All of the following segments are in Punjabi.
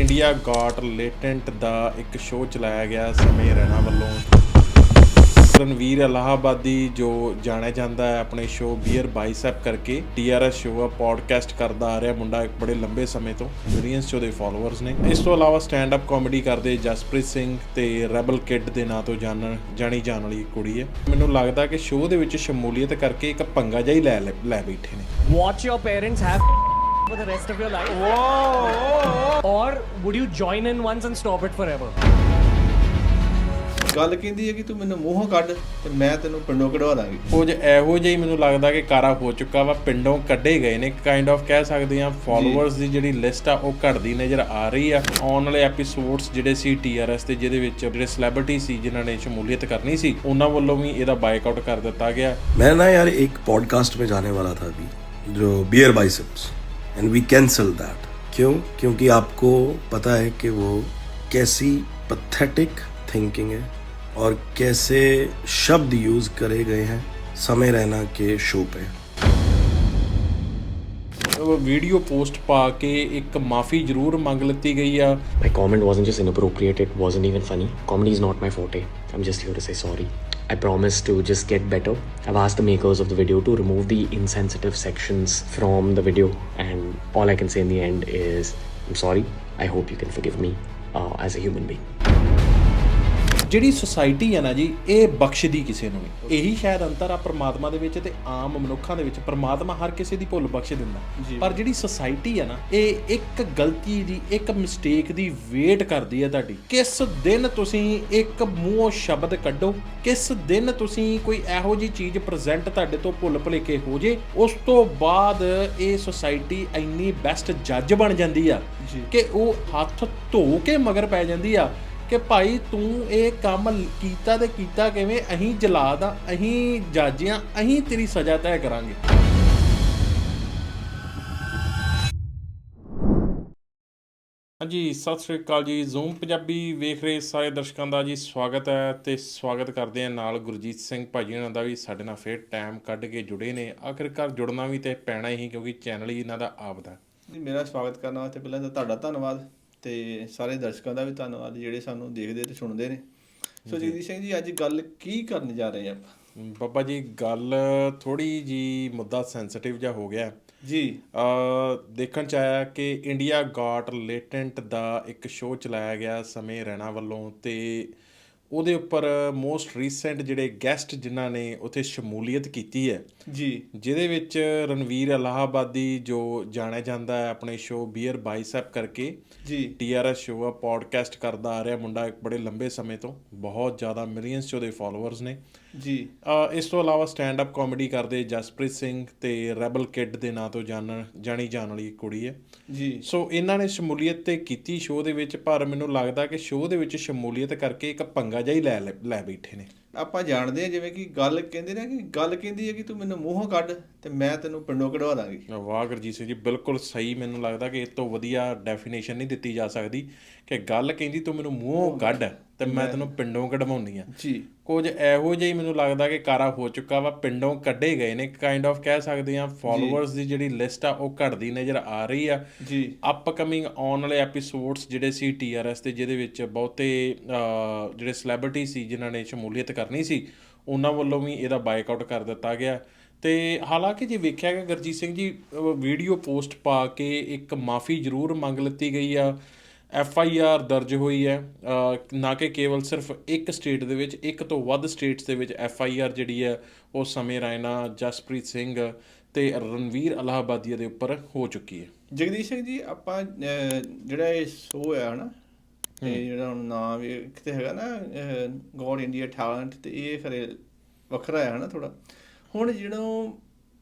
ਇੰਡੀਆ ਗਾਟ ਲੇਟੈਂਟ ਦਾ ਇੱਕ ਸ਼ੋਅ ਚਲਾਇਆ ਗਿਆ ਸਮੇਂ ਰੈਣਾ ਵੱਲੋਂ। ਰਣਵੀਰ ਅਲਾਹਾਬਾਦੀ, ਜੋ ਜਾਣਿਆ ਜਾਂਦਾ ਹੈ, ਆਪਣੇ ਸ਼ੋਅ ਬੀਅਰ ਬਾਈਸੈਪ ਕਰਕੇ ਟੀਆਰਐਸ ਸ਼ੋਅ ਆ, ਪੋਡਕਾਸਟ ਕਰਦਾ ਆ ਰਿਹਾ ਮੁੰਡਾ ਇੱਕ ਬੜੇ ਲੰਬੇ ਸਮੇਂ ਤੋਂ ਮਿਲੀਅਨਸ ਚ ਦੇ ਫਾਲੋਅਰਸ ਨੇ। ਇਸ ਤੋਂ ਇਲਾਵਾ ਸਟੈਂਡ ਅਪ ਕਾਮੇਡੀ ਕਰਦੇ ਜਸਪ੍ਰੀਤ ਸਿੰਘ ਤੇ ਰੈਬਲ ਕਿਡ ਦੇ ਨਾਂ ਤੋਂ ਜਾਣਨ, ਜਾਣੀ ਜਾਣ ਵਾਲੀ ਕੁੜੀ ਹੈ। ਮੈਨੂੰ ਲੱਗਦਾ ਕਿ ਸ਼ੋਅ ਦੇ ਵਿੱਚ ਸ਼ਮੂਲੀਅਤ ਕਰਕੇ ਇੱਕ ਪੰਗਾ ਜਿਹਾ ਹੀ ਲੈ ਲੈ ਲੈ ਬੈਠੇ ਨੇ। Watch your parents have for the rest of your life? Whoa! Or would you join in once and stop it forever? ਗੱਲ ਕਹਿੰਦੀ ਹੈ ਕਿ ਤੂੰ ਮੈਨੂੰ ਮੂੰਹੋਂ ਕੱਢ ਤੇ ਮੈਂ ਤੈਨੂੰ ਪਿੰਡੋਂ ਕਢਵਾ ਦਾਂਗੀ ਕੁਝ ਇਹੋ ਜਿਹਾ ਮੈਨੂੰ ਲੱਗਦਾ ਕਿ ਕਾਰਾ ਹੋ ਚੁੱਕਾ ਵਾ ਪਿੰਡੋਂ ਕੱਢੇ ਗਏ ਨੇ ਕਾਈਂਡ ਆਫ ਕਹਿ ਸਕਦੇ ਆ ਫਾਲੋਅਰਸ ਦੀ ਜਿਹੜੀ ਲਿਸਟ ਆ ਉਹ ਘਟਦੀ ਨਜ਼ਰ ਆ ਰਹੀ ਆ ਆਉਣ ਵਾਲੇ ਐਪੀਸੋਡਸ ਜਿਹੜੇ ਸੀ ਟੀਆਰਐਸ ਤੇ ਜਿਹਦੇ ਵਿੱਚ ਜਿਹੜੇ ਸੈਲਿਬ੍ਰਿਟੀ ਸੀ ਜਿਨ੍ਹਾਂ ਨੇ ਸ਼ਮੂਲੀਅਤ ਕਰਨੀ ਸੀ ਉਹਨਾਂ ਵੱਲੋਂ ਵੀ ਇਹਦਾ ਬਾਈਕਾਟ ਕਰ ਦਿੱਤਾ ਗਿਆ ਮੈਂ ਨਾ ਯਾਰ ਇੱਕ ਪੋਡਕਾਸਟ 'ਤੇ ਜਾਣੇ ਵਾਲਾ ਥਾ ਵੀ ਜੋ beer biceps and we cancel that क्यों? क्योंकि आपको पता है कि वो कैसी पथेटिक थिंकिंग है और कैसे शब्द यूज़ करे गए हैं समय रहना के शो पे। वीडियो पोस्ट पा के एक माफ़ी ज़रूर मांग लेती गई है my comment wasn't just inappropriate it wasn't even funny comedy is not my forte I am just here to say sorry I promise to just get better. I've asked the makers of the video to remove the insensitive sections from the video, and all I can say in the end is I'm sorry. I hope you can forgive me uh, as a human being. ਜਿਹੜੀ ਸੁਸਾਇਟੀ ਹੈ ਨਾ ਜੀ ਇਹ ਬਖਸ਼ਦੀ ਕਿਸੇ ਨੂੰ ਨਹੀਂ। ਇਹੀ ਸ਼ਾਇਦ ਅੰਤਰ ਆ ਪ੍ਰਮਾਤਮਾ ਦੇ ਵਿੱਚ ਤੇ ਆਮ ਮਨੁੱਖਾਂ ਦੇ ਵਿੱਚ। ਪ੍ਰਮਾਤਮਾ ਹਰ ਕਿਸੇ ਦੀ ਭੁੱਲ ਬਖਸ਼ ਦਿੰਦਾ। ਪਰ ਜਿਹੜੀ ਸੁਸਾਇਟੀ ਹੈ ਨਾ ਇਹ ਇੱਕ ਗਲਤੀ ਦੀ ਇੱਕ ਮਿਸਟੇਕ ਦੀ ਵੇਟ ਕਰਦੀ ਹੈ ਤੁਹਾਡੀ। ਕਿਸ ਦਿਨ ਤੁਸੀਂ ਇੱਕ ਮੂੰਹੋਂ ਸ਼ਬਦ ਕੱਢੋ ਕਿਸ ਦਿਨ ਤੁਸੀਂ ਕੋਈ ਇਹੋ ਜੀ ਚੀਜ਼ ਪ੍ਰੈਜ਼ੈਂਟ ਤੁਹਾਡੇ ਤੋਂ ਭੁੱਲ ਭੁਲੇਖੇ ਹੋ ਜੇ ਉਸ ਤੋਂ ਬਾਅਦ ਇਹ ਸੁਸਾਇਟੀ ਇੰਨੀ ਬੈਸਟ ਜੱਜ ਬਣ ਜਾਂਦੀ ਆ ਕਿ ਉਹ ਹੱਥ ਧੋ ਕੇ ਮਗਰ ਪੈ ਜਾਂਦੀ ਆ। ਕਿ ਭਾਈ ਤੂੰ ਇਹ ਕੰਮ ਕੀਤਾ ਤੇ ਕੀਤਾ ਕਿਵੇਂ? ਅਹੀਂ ਜਲਾਦ ਅਹੀਂ ਜੱਜ ਆ ਅਹੀਂ ਤੇਰੀ ਸਜ਼ਾ ਤੈਅ ਕਰਾਂਗੇ। ਹਾਂਜੀ ਸਤਿ ਸ੍ਰੀ ਅਕਾਲ ਜੀ। ਜ਼ੂਮ ਪੰਜਾਬੀ ਵੇਖ ਰਹੇ ਸਾਰੇ ਦਰਸ਼ਕਾਂ ਦਾ ਜੀ ਸਵਾਗਤ ਹੈ ਤੇ ਸਵਾਗਤ ਕਰਦੇ ਆ ਨਾਲ ਗੁਰਜੀਤ ਸਿੰਘ ਭਾਜੀ ਉਹਨਾਂ ਦਾ ਵੀ। ਸਾਡੇ ਨਾਲ ਫੇਰ ਟਾਈਮ ਕੱਢ ਕੇ ਜੁੜੇ ਨੇ। ਆਖਿਰਕਾਰ ਜੁੜਨਾ ਵੀ ਤੇ ਪੈਣਾ ਹੀ ਕਿਉਂਕਿ ਚੈਨਲ ਹੀ ਇਹਨਾਂ ਦਾ ਆਪਦਾ ਜੀ ਮੇਰਾ ਸਵਾਗਤ ਕਰਨ ਵਾਸਤੇ ਪਹਿਲਾਂ ਤਾਂ ਤੁਹਾਡਾ ਧੰਨਵਾਦ। ਤੇ ਸਾਰੇ ਦਰਸ਼ਕਾਂ ਦਾ ਵੀ ਧੰਨਵਾਦ ਜਿਹੜੇ ਸਾਨੂੰ ਦੇਖਦੇ ਤੇ ਸੁਣਦੇ ਨੇ। ਸੋ ਜਗਦੀਪ ਸਿੰਘ ਜੀ ਅੱਜ ਗੱਲ ਕੀ ਕਰਨ ਜਾ ਰਹੇ ਆਪਾਂ? ਬਾਬਾ ਜੀ ਗੱਲ ਥੋੜੀ ਜੀ ਮੁੱਦਾ ਸੈਂਸਿਟਿਵ ਜਿਹਾ ਹੋ ਗਿਆ। ਜੀ। ਅ ਦੇਖਣ ਚ ਆਇਆ ਕਿ ਇੰਡੀਆ ਗਾਟ ਲੇਟੈਂਟ ਦਾ ਇੱਕ ਸ਼ੋਅ ਚਲਾਇਆ ਗਿਆ ਸਮੇਂ ਰੈਣਾ ਵੱਲੋਂ ਤੇ ਉਹਦੇ ਉੱਪਰ ਮੋਸਟ ਰੀਸੈਂਟ ਜਿਹੜੇ ਗੈਸਟ ਜਿਨ੍ਹਾਂ ਨੇ ਉੱਥੇ ਸ਼ਮੂਲੀਅਤ ਕੀਤੀ ਹੈ ਜੀ। ਜਿਹਦੇ ਵਿੱਚ ਰਣਵੀਰ ਇਲਾਹਾਬਾਦੀ ਜੋ ਜਾਣਿਆ ਜਾਂਦਾ ਹੈ ਆਪਣੇ ਸ਼ੋਅ ਬੀਅਰ ਬਾਈਸੈਪ ਕਰਕੇ ਜੀ। ਟੀਆਰਐਸ ਸ਼ੋਅ ਆ ਪੋਡਕਾਸਟ ਕਰਦਾ ਆ ਰਿਹਾ ਮੁੰਡਾ ਇੱਕ ਬੜੇ ਲੰਬੇ ਸਮੇਂ ਤੋਂ ਬਹੁਤ ਜ਼ਿਆਦਾ ਮਿਲੀਅਨਸ ਚ ਉਹਦੇ ਫਾਲੋਅਰਸ ਨੇ। ਜੀ ਇਸ ਤੋਂ ਇਲਾਵਾ ਸਟੈਂਡ ਅਪ ਕਾਮੇਡੀ ਕਰਦੇ ਜਸਪ੍ਰੀਤ ਸਿੰਘ ਤੇ ਰੈਬਲ ਕਿਡ ਦੇ ਨਾਂ ਤੋਂ ਜਾਣਨ ਜਾਣੀ ਜਾਣ ਵਾਲੀ ਕੁੜੀ ਹੈ। ਜੀ। ਸੋ ਇਹਨਾਂ ਨੇ ਸ਼ਮੂਲੀਅਤ ਤੇ ਕੀਤੀ ਸ਼ੋਅ ਦੇ ਵਿੱਚ ਪਰ ਮੈਨੂੰ ਲੱਗਦਾ ਕਿ ਸ਼ੋਅ ਦੇ ਵਿੱਚ ਸ਼ਮੂਲੀਅਤ ਕਰਕੇ ਇੱਕ ਪੰਗਾ ਜਿਹਾ ਹੀ ਲੈ ਲੈ- ਲੈ ਬੈਠੇ ਨੇ। ਆਪਾਂ ਜਾਣਦੇ ਹਾਂ ਜਿਵੇਂ ਕਿ ਗੱਲ ਕਹਿੰਦੇ ਨੇ ਕਿ ਗੱਲ ਕਹਿੰਦੀ ਹੈ ਕਿ ਤੂੰ ਮੈਨੂੰ ਮੂੰਹੋਂ ਕੱਢ ਤੇ ਮੈਂ ਤੈਨੂੰ ਪਿੰਡੋਂ ਕਢਵਾ ਦਾਂਗੀ। ਵਾਹ ਗੁਰਜੀਤ ਸਿੰਘ ਜੀ ਬਿਲਕੁਲ ਸਹੀ। ਮੈਨੂੰ ਲੱਗਦਾ ਕਿ ਇਹ ਤੋਂ ਵਧੀਆ ਡੈਫੀਨੇਸ਼ਨ ਨਹੀਂ ਦਿੱਤੀ ਜਾ ਸਕਦੀ ਕਿ ਗੱਲ ਕਹਿੰਦੀ ਤੂੰ ਮੈਨੂੰ ਮੂੰਹੋਂ ਕੱਢ। ਤੇ ਮੈਂ ਤੈਨੂੰ ਪਿੰਡੋਂ ਕਢਵਾਉਣੀ ਆ ਜੀ। ਕੁਝ ਇਹੋ ਜਿਹਾ ਹੀ ਮੈਨੂੰ ਲੱਗਦਾ ਕਿ ਕਾਰਾ ਹੋ ਚੁੱਕਾ ਵਾ ਪਿੰਡੋਂ ਕੱਢੇ ਗਏ ਨੇ। ਕਾਈਂਡ ਆਫ ਕਹਿ ਸਕਦੇ ਆ ਫਾਲੋਅਰਸ ਦੀ ਜਿਹੜੀ ਲਿਸਟ ਆ ਉਹ ਘਟਦੀ ਨਜ਼ਰ ਆ ਰਹੀ ਆ। ਜੀ। ਅਪਕਮਿੰਗ ਆਉਣ ਵਾਲੇ ਐਪੀਸੋਡਸ ਜਿਹੜੇ ਸੀ ਟੀਆਰਐਸ ਤੇ ਜਿਹਦੇ ਵਿੱਚ ਬਹੁਤੇ ਜਿਹੜੇ ਸੈਲੀਬ੍ਰਿਟੀ ਸੀ ਜਿਨ੍ਹਾਂ ਨੇ ਸ਼ਮੂਲੀਅਤ ਕਰਨੀ ਸੀ ਉਹਨਾਂ ਵੱਲੋਂ ਵੀ ਇਹਦਾ ਬਾਈਕਾਟ ਕਰ ਦਿੱਤਾ ਗਿਆ। ਤੇ ਹਾਲਾਂਕਿ ਜੇ ਵੇਖਿਆ ਗਿਆ ਗੁਰਜੀਤ ਸਿੰਘ ਜੀ ਵੀਡੀਓ ਪੋਸਟ ਪਾ ਕੇ ਇੱਕ ਮਾਫੀ ਜ਼ਰੂਰ ਮੰਗ ਲਿੱਤੀ ਗਈ ਆ। ਐਫ ਆਈ ਆਰ ਦਰਜ ਹੋਈ ਹੈ। ਨਾ ਕਿ ਕੇਵਲ ਸਿਰਫ ਇੱਕ ਸਟੇਟ ਦੇ ਵਿੱਚ ਇੱਕ ਤੋਂ ਵੱਧ ਸਟੇਟਸ ਦੇ ਵਿੱਚ ਐਫ ਆਈ ਆਰ ਜਿਹੜੀ ਹੈ ਉਹ ਸਮੇਂ ਰਾਇਨਾ ਜਸਪ੍ਰੀਤ ਸਿੰਘ ਤੇ ਰਣਵੀਰ ਇਲਾਹਾਬਾਦੀਆ ਦੇ ਉੱਪਰ ਹੋ ਚੁੱਕੀ ਹੈ। ਜਗਦੀਸ਼ ਸਿੰਘ ਜੀ ਆਪਾਂ ਜਿਹੜਾ ਇਹ ਸ਼ੋਅ ਹੈ ਹਨਾ ਇਹ ਜਿਹੜਾ ਹੁਣ ਨਾਮ ਇਹ ਕਿਤੇ ਹੈਗਾ ਨਾ ਗੋਡ ਇੰਡੀਆ ਟੈਲੈਂਟ ਤੇ ਇਹ ਖਰੇ ਵੱਖਰਾ ਹੈ ਹਨਾ ਥੋੜਾ ਹੁਣ ਜਿਹੜਾ